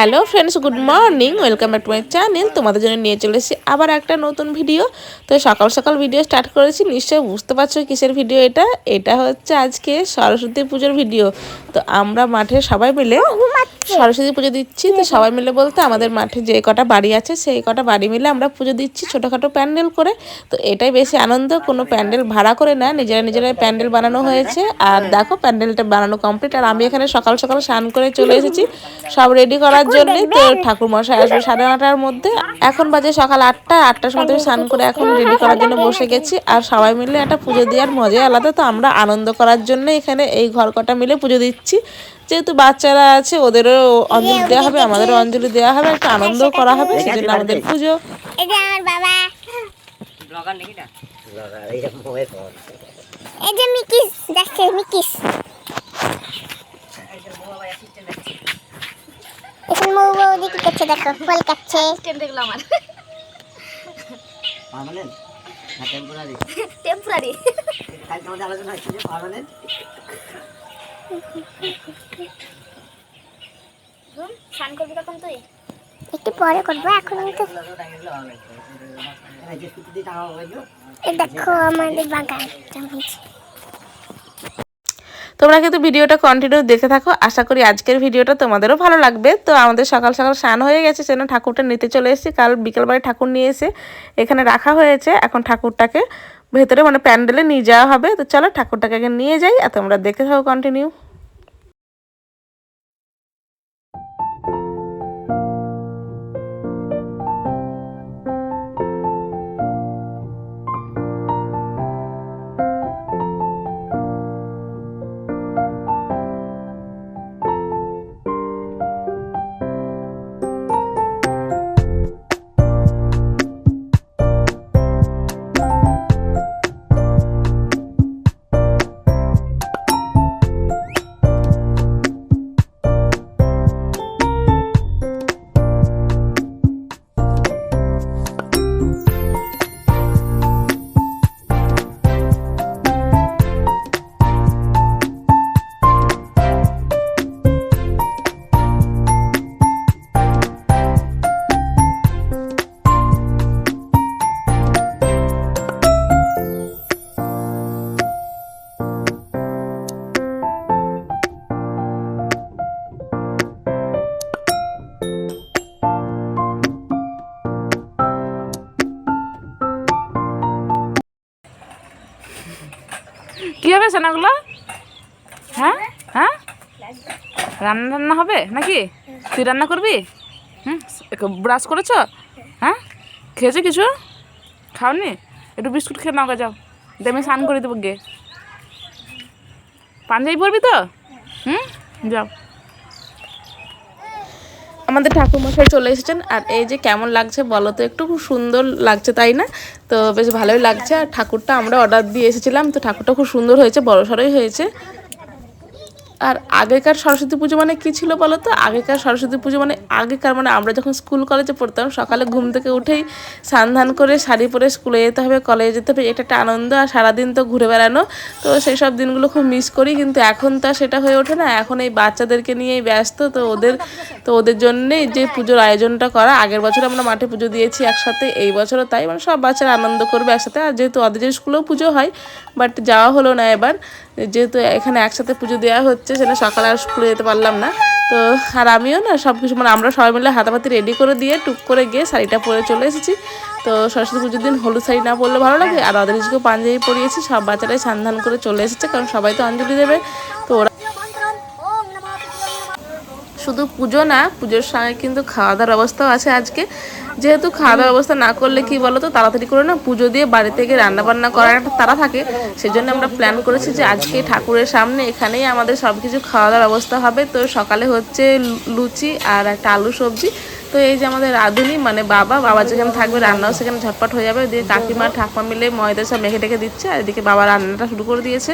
Hello friends good morning welcome back to my channel. তোমাদের জন্য নিয়ে চলে এসেছি আবার একটা নতুন ভিডিও। তো সকাল সকাল ভিডিও স্টার্ট করেছি নিশ্চয়ই বুঝতে পারছ কিসের ভিডিও এটা? এটা হচ্ছে আজকে সরস্বতী পুজোর ভিডিও। তো আমরা মাঠে সবাই মিলে সরস্বতী পুজো দিচ্ছি। তো সবাই মিলে বলতে আমাদের মাঠে যে কটা বাড়ি আছে সেই কটা বাড়ি মিলে আমরা পুজো দিচ্ছি ছোটোখাটো প্যান্ডেল করে। তো এটাই বেশি আনন্দ কোনো প্যান্ডেল ভাড়া করে না নিজেরা নিজেরাই প্যান্ডেল বানানো হয়েছে। আর দেখো প্যান্ডেলটা বানানো কমপ্লিট। আর আমি এখানে সকাল সকাল স্নান করে চলে এসেছি। সব রেডি করার জন্যই তো ঠাকুর মশাই আসবে। সাড়ে নটার মধ্যে। এখন বাজে সকাল আটটা আটটার সময় স্নান করে এখন রেডি করার জন্য বসে গেছি। আর সবাই মিলে একটা পুজো দেওয়ার মজাই আলাদা। তো আমরা আনন্দ করার জন্য এখানে এই ঘর কটা মিলে পুজো দিচ্ছি। যেহেতু বাচ্চারা আছে ওদেরও অঞ্জলি দেওয়া হবে আমাদেরও অঞ্জলি দেওয়া হবে একটা আনন্দ করা হবে। সেজন্য আমাদের পুজো। এটা আমার বাবা। ব্লগার নাকি না এই যে মিকিস দেখছে মিকিস। এখন মৌ বৌদি কি করছে দেখো ফল কাটছে। দেখলাম আর পার্মানেন্ট না টেম্পোরারি টেম্পোরারি কালকে আমাদের আলোচনা হচ্ছে যে পার্মানেন্ট স্নান করবি কখন তুই? একটু পরে করব এখন তো। হয়ে দেখো আমাদের বাগান। তোমরা কিন্তু ভিডিওটা কন্টিনিউ দেখে থাকো। আশা করি আজকের ভিডিওটা তোমাদেরও ভালো লাগবে। তো আমাদের সকাল সকাল স্নান হয়ে গেছে, সেজন্য ঠাকুরটা নিতে চলে এসেছি। কাল বিকেলবেলায় ঠাকুর নিয়ে এসে এখানে রাখা হয়েছে। এখন ঠাকুরটাকে ভেতরে মানে প্যান্ডেলে নিয়ে যাওয়া হবে। তো চলো ঠাকুরটাকে নিয়ে যাই আর তোমরা দেখে থাকো কন্টিনিউ হ্যাঁ? হ্যাঁ? রান্না রান্না হবে নাকি? তুই রান্না করবি? হুম? ব্রাশ করেছ? হ্যাঁ? খেয়েছো কিছু? খাওনি? একটু বিস্কুট খেয়ে নাও যাও। দেমে স্নান করে দেবো গে পাঞ্জাবি পরবি তো? হুম? যাও। আমাদের ঠাকুরমশাই চলে এসেছেন, আর এই যে কেমন লাগছে বলো তো, একটু খুব সুন্দর লাগছে, তাই না? তো বেশ ভালোই লাগছে, আর ঠাকুরটা আমরা অর্ডার দিয়ে এসেছিলাম, তো ঠাকুরটা খুব সুন্দর হয়েছে বড় সড়োই হয়েছে। আর আগেকার সরস্বতী পুজো মানে কী ছিল বলো তো? আগেকার সরস্বতী পুজো মানে আগেকার মানে আমরা যখন স্কুল কলেজে পড়তাম, সকালে ঘুম থেকে উঠেই স্নান ধান করে শাড়ি পরে স্কুলে যেতে হবে কলেজে যেতে হবে, এটা একটা আনন্দ আর সারাদিন তো ঘুরে বেড়ানো। তো সেই সব দিনগুলো খুব মিস করি, কিন্তু এখন তো সেটা হয়ে ওঠে না। এখন এই বাচ্চাদেরকে নিয়েই ব্যস্ত, তো ওদের তো ওদের জন্যেই যে পুজোর আয়োজনটা করা, আগের বছর আমরা মাঠে পুজো দিয়েছি একসাথে, এই বছরও তাই মানে সব বাচ্চারা আনন্দ করবে একসাথে। আর যেহেতু ওদের স্কুলেও পুজো হয় বাট যাওয়া হলো না এবার, যেহেতু এখানে একসাথে পুজো দেওয়া হচ্ছে সেটা সকালে আর স্কুলে যেতে পারলাম না। তো আর আমিও না সব কিছু মানে আমরা সবাই মিলে হাতাপাতি রেডি করে দিয়ে টুক করে গিয়ে শাড়িটা পরে চলে এসেছি। তো সরস্বতী পুজোর দিন হলুদ শাড়ি না পরলে ভালো লাগে। আর ওদের নিজেকেও পাঞ্জাবি পরিয়েছি, সব বাচ্চারাই সান্ধান করে চলে এসেছে, কারণ সবাই তো অঞ্জলি দেবে। তো ওরা শুধু পুজো না, পুজোর সঙ্গে কিন্তু খাওয়া দাওয়ার অবস্থাও আছে আজকে। যেহেতু খাওয়া দাওয়ার ব্যবস্থা না করলে কি বলো তো তাড়াতাড়ি করে না পুজো দিয়ে বাড়ি থেকে রান্না বান্না করার একটা তারা থাকে। সেজন্য আমরা প্ল্যান করেছি যে আজকে ঠাকুরের সামনে এখানেই আমাদের সব কিছু খাওয়া দাওয়ার ব্যবস্থা হবে। তো সকালে হচ্ছে লুচি আর একটা আলু সবজি। তো এই যে আমাদের রাঁধুনি মানে বাবা বাবা যেখানে থাকবে রান্নাও সেখানে ঝটপট হয়ে যাবে। দিয়ে কাকিমা, ঠাকুমা মিলে ময়দা সব মেখে টেখে দিচ্ছে আর এদিকে বাবা রান্নাটা শুরু করে দিয়েছে।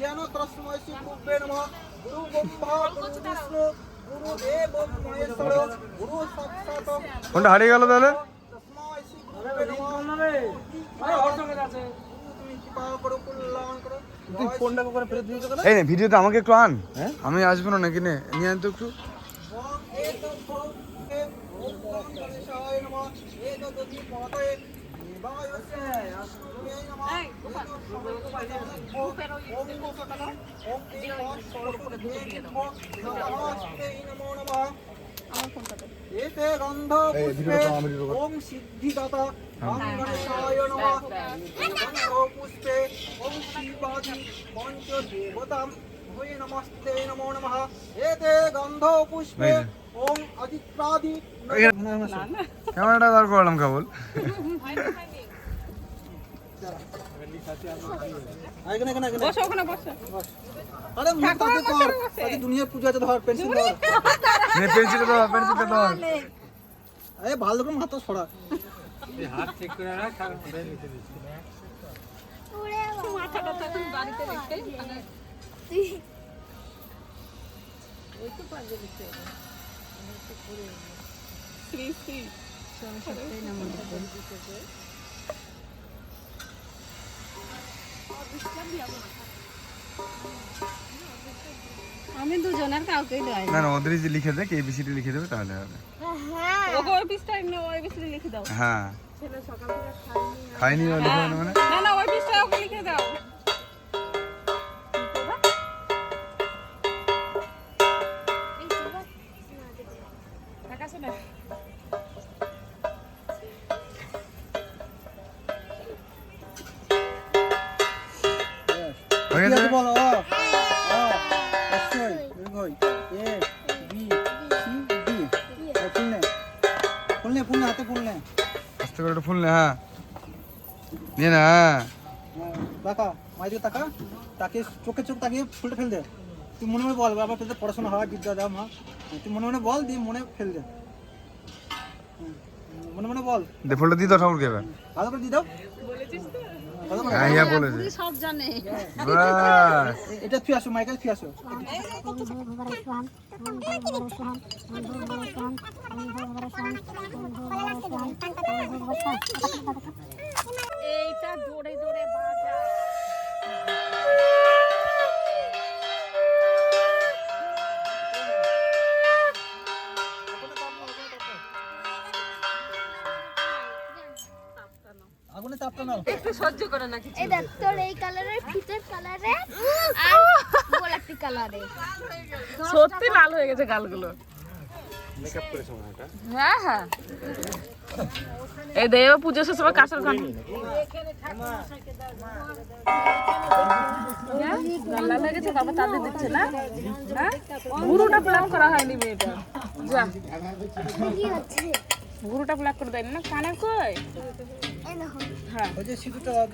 যেন কোনটা হারিয়ে গেল তাহলে? ফোনটা এই নে ভিডিওতে আমাকে একটু আন। আমি আসব না নাকি নে? নিয়ে আন তো একটু। এতে গন্ধ পুষ্পে ওম সিদ্ধিদাতা গণেশায় নমঃ গন্ধ পুষ্পে ওম শিবাজি পঞ্চ দেবতাম ভয়ে নমস্তে নমো নমঃ এতে গন্ধ পুষ্পে ওম অজিত্রাদি ক্যামেরাটা বার করলাম কেবল। বসো ওখানে বসো। আরে মুখ তাকে কর। আজকে দুনিয়ার পূজা আছে ধর পেন্সিল ধর। নে আমি দুজনের কাউকেই দেয় না না ওদেরই যে লিখে দেয় এবিসিডি লিখে দেবে তাহলে হবে। ওকে ওই পিসটা এমনি ওই পিসটা লিখে দাও। হ্যাঁ। খাইনি ও লিখে দেবে মানে? না না ওই পিসটা ওকে লিখে দাও। চোখে চোখ তাকিয়ে ফুলটা ফেল দে তুই মনে মনে বল বাবা তোদের পড়াশোনা হয় বিদ্যা দাও মা। তুই মনে মনে বল দিয়ে মনে ফেল দে মনে মনে বল। দে ফুলটা দিয়ে দাও ঠাকুরকে এবার। ভালো করে দিয়ে দাও। হ্যাঁ এ- এটা তুই আসো মাইকেল তুই আসো। এইটা জোরে জোরে একটু সহ্য করে নাকি এই দেখ তোর এই কালারের ফিচার কালারে আর গোলাপি কালারে সত্যি লাল হয়ে গেছে গালগুলো। হ্যাঁ হ্যাঁ এই দেব পুজো শেষ হবে বাবা তাদের দিচ্ছে না? হ্যাঁ? গুরুটা প্লাক করা হয়নি মেয়েটা। যা। গুরুটা করে দেয়নি না? কানে কই? দেখো হ্যাঁ। ওই যে সিঁদুরটা দাও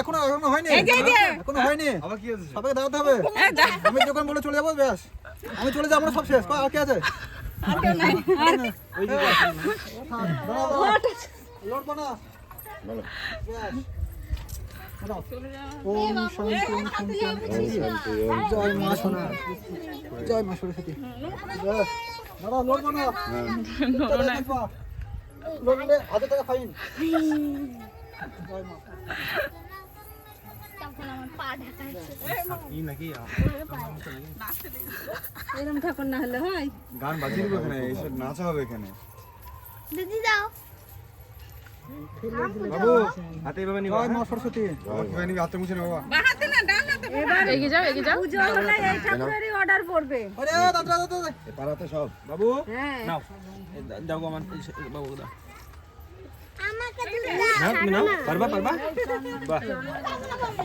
এখনও হয়নি হয়নি হবে আমি যখন বলে চলে যাব ব্যাস আমি চলে যাব না সব শেষ কে আছে ওম শান্তি। ওম শান্তি। জয় মা সোনা জয় মা সরস্বতী। ব্যাস। লড়বো না লড়লে হাজার টাকা ফাইন। এরকম ঠাকুর না হলে হয়। গান বাজিয়ে দেবো এখানে এইসব নাচা হবে এখানে। দিদি দাও বাবু হাতে এভাবে নিবা মা সরস্বতী। কীভাবে নিবা হাতে মুছে নেব বাবা বাহাতে না ডান হাতে এবার এগিয়ে যাও এগিয়ে যাও। পুজো হলে এই ঠাকুরেরই অর্ডার পড়বে। আরে দাদা দাদা পাড়াতে সব। বাবু। হ্যাঁ। নাও। দাও গো আমার বাবু দাও।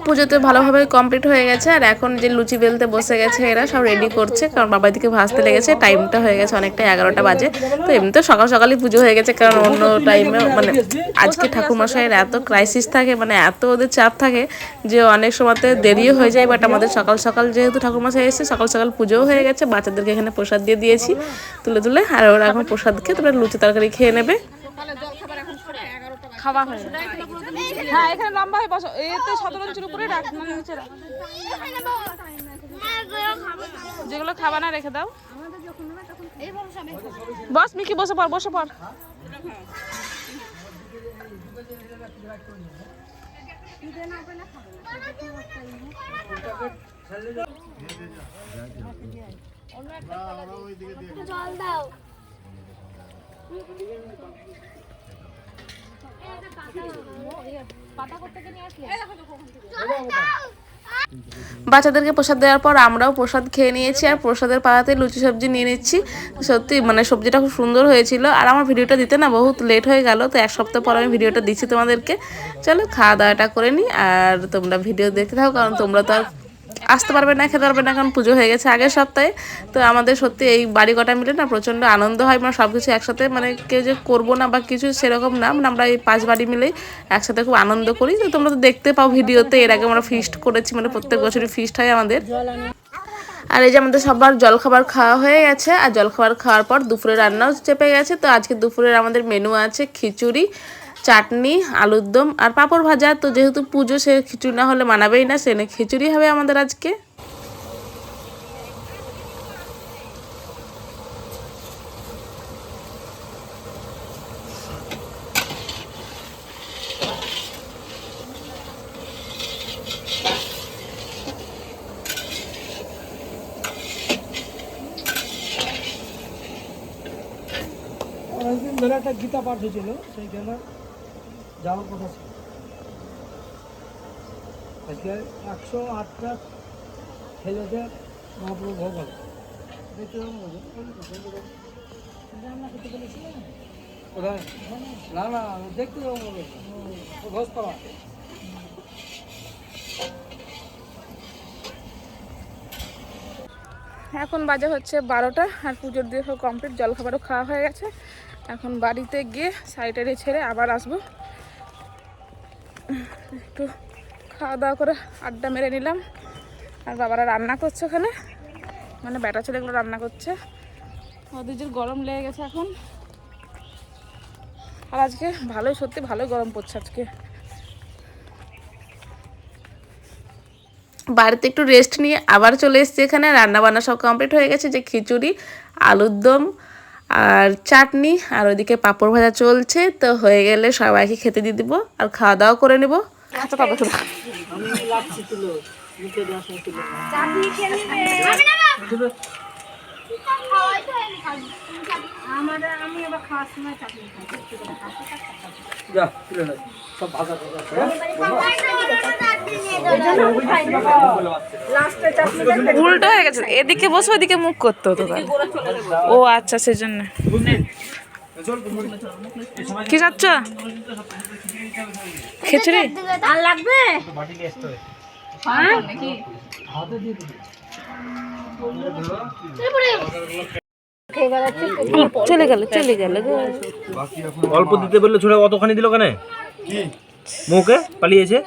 পুজোতে ভালোভাবে কমপ্লিট হয়ে গেছে, আর এখন যে লুচি বেলতে বসে গেছে এরা, সব রেডি করছে, কারণ বাবা দিকে ভাজতে লেগেছে টাইমটা হয়ে গেছে অনেকটা এগারোটা বাজে। তো এমনিতে সকাল সকালই পুজো হয়ে গেছে, কারণ অন্য টাইমে মানে আজকে ঠাকুরমশাইয়ের এত ক্রাইসিস থাকে মানে এত ওদের চাপ থাকে, যে অনেক সময়তে দেরিও হয়ে যায় বাট আমাদের সকাল সকাল যেহেতু ঠাকুরমশাই এসেছে, সকাল সকাল পুজোও হয়ে গেছে, বাচ্চাদেরকে এখানে প্রসাদ দিয়ে দিয়েছি, তুলে তুলে, আর ওরা এখন প্রসাদ খেয়ে তারপরে লুচি তরকারি খেয়ে নেবে। খাওয়া হয়ে। হ্যাঁ এখানে লম্বা হয়ে বসো। এতে সতেরো ইঞ্চির উপরে রাখ মানে নিচে। যেগুলো খাবা না, রেখে দাও। বস, মিকি, বসে পড় বসে পড়। জল দাও। বাচ্চাদেরকে প্রসাদ দেওয়ার পর আমরাও প্রসাদ খেয়ে নিয়েছি আর প্রসাদের পাড়াতে লুচি সবজি নিয়ে নিচ্ছি। সত্যি মানে সবজিটা খুব সুন্দর হয়েছিল। আর আমার ভিডিওটা দিতে না বহুত লেট হয়ে গেল, তো এক সপ্তাহ পর আমি ভিডিওটা দিচ্ছি তোমাদেরকে। চলো খাওয়া দাওয়াটা করে নিই আর তোমরা ভিডিও দেখতে থাকো, কারণ তোমরা তো আর আসতে পারবে না, খেতে পারবে না, কারণ পুজো হয়ে গেছে আগের সপ্তাহে। তো আমাদের সত্যি এই বাড়ি কটা মিলে না প্রচণ্ড আনন্দ হয় মানে সব কিছু একসাথে মানে কেউ যে করব না বা কিছু সেরকম না মানে আমরা এই পাঁচ বাড়ি মিলেই একসাথে খুব আনন্দ করি। তো তোমরা তো দেখতে পাও ভিডিওতে, এর আগে আমরা ফিস্ট করেছি মানে প্রত্যেক বছরই ফিস্ট হয় আমাদের। আর এই যে আমাদের সবার জলখাবার খাওয়া হয়ে গেছে, আর জলখাবার খাওয়ার পর দুপুরে রান্নাও চেপে গেছে। তো আজকে দুপুরের আমাদের মেনু আছে খিচুড়ি চাটনি, আলুর দম আর পাঁপড় ভাজা। তো যেহেতু পুজো, সে খিচুড়ি না হলে মানাবেই না সে খিচুড়ি হবে আমাদের আজকে। গীতা পাঠ হয়েছিল সেইখানে যাওয়ার কথা ছিল। আজকে একশো আটটা ছেলেদের মহাপ্রভু ভোগ হবে। না? কোথায়? না না দেখতে যাব ঘোষ পাওয়া এখন বাজে হচ্ছে বারোটা আর পুজোর দিয়ে সব কমপ্লিট জলখাবারও খাওয়া হয়ে গেছে। এখন বাড়িতে গিয়ে সাইডে ছেড়ে আবার আসব। একটু খাওয়া দাওয়া করে আড্ডা মেরে নিলাম। আর বাবারা রান্না করছে ওখানে। মানে বেটা ছেলেগুলো রান্না করছে। ওদের গরম লেগে গেছে এখন। আর আজকে ভালোই, সত্যি ভালোই গরম পড়ছে আজকে। বাড়িতে একটু রেস্ট নিয়ে আবার চলে এসেছি এখানে। রান্না বান্না সব কমপ্লিট হয়ে গেছে। যে খিচুড়ি, আলুর দম আর চাটনি আর ওইদিকে পাঁপড় ভাজা চলছে তো হয়ে গেলে সবাইকে খেতে দিয়ে দিব আর খাওয়া দাওয়া করে নেব। আচ্ছা আমি আবার খাওয়ার সময় সব ভাজা উল্টো হয়ে গেছে। এদিকে বসে ওদিকে মুখ করতে হতো। ও আচ্ছা সেজন্য। কি খাচ্ছ? খিচুড়ি? আর লাগবে চলে গেল চলে গেল অল্প দিতে বললে ছোট অতখানি দিল কেন? মুখে পালিয়েছে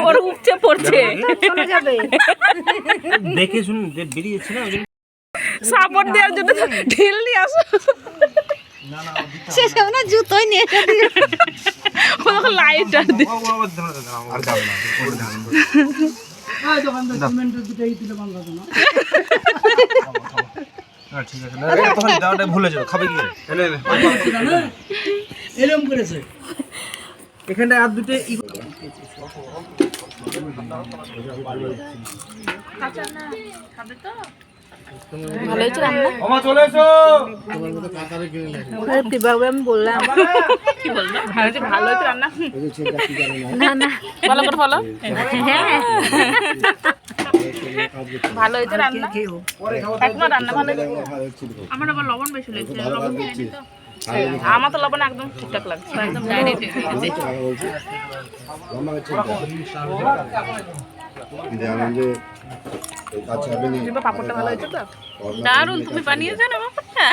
ওর উপচে পড়ছে চলে যাবে দেখে শুন যে বেরিয়েছে না সাপোর্ট দেওয়ার জন্য ঢিল নিয়ে আসো শেষে না জুতোই নিয়ে লাইট আর দি- হ্যাঁ ঠিক আছে ভুলে খাবে কি এনে করেছে। এখানটা আর দুটো ভালো আমি বললাম। কি বলব ভালো হয়েছে ভালো হয়েছে রান্না? ভালো করে বলো ভালো হয়েছে রান্না? রান্না ভালো আমার আবার লবণ বেশি লেগেছে লবণ দিলেনি তো। আমার তো লবণ একদম ঠিকঠাক লাগছে একদম পাপড়টা ভালো হয়েছে তো? দারুণ তুমি বানিয়েছো না পাপড়টা?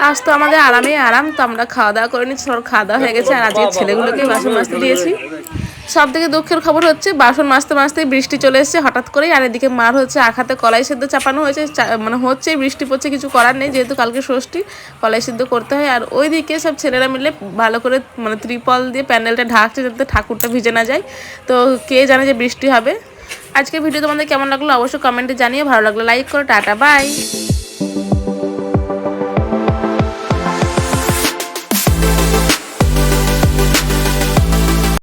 আজ তো আমাদের আরামে আরাম তো আমরা খাওয়া দাওয়া করে নিচ্ছি খাওয়া দাওয়া হয়ে গেছে আর আজকে ছেলেগুলোকে বাসন মাজতে দিয়েছি। সব থেকে দুঃখের খবর হচ্ছে, বাসন মাজতে মাজতেই বৃষ্টি চলে এসেছে, হঠাৎ করেই আর এদিকে মার হচ্ছে আখাতে কলাই সেদ্ধ চাপানো হয়েছে মানে হচ্ছে, বৃষ্টি পড়ছে, কিছু করার নেই, যেহেতু কালকে ষষ্ঠী, কলাই সেদ্ধ করতে হয়। আর ওইদিকে সব ছেলেরা মিলে ভালো করে মানে ত্রিপল দিয়ে প্যান্ডেলটা ঢাকছে, যাতে ঠাকুরটা ভিজে না যায়। তো কে জানে যে বৃষ্টি হবে। আজকে ভিডিও তোমাদের কেমন লাগল, অবশ্যই কমেন্টে জানিয়ে ভালো লাগল লাইক করো, টাটা বাই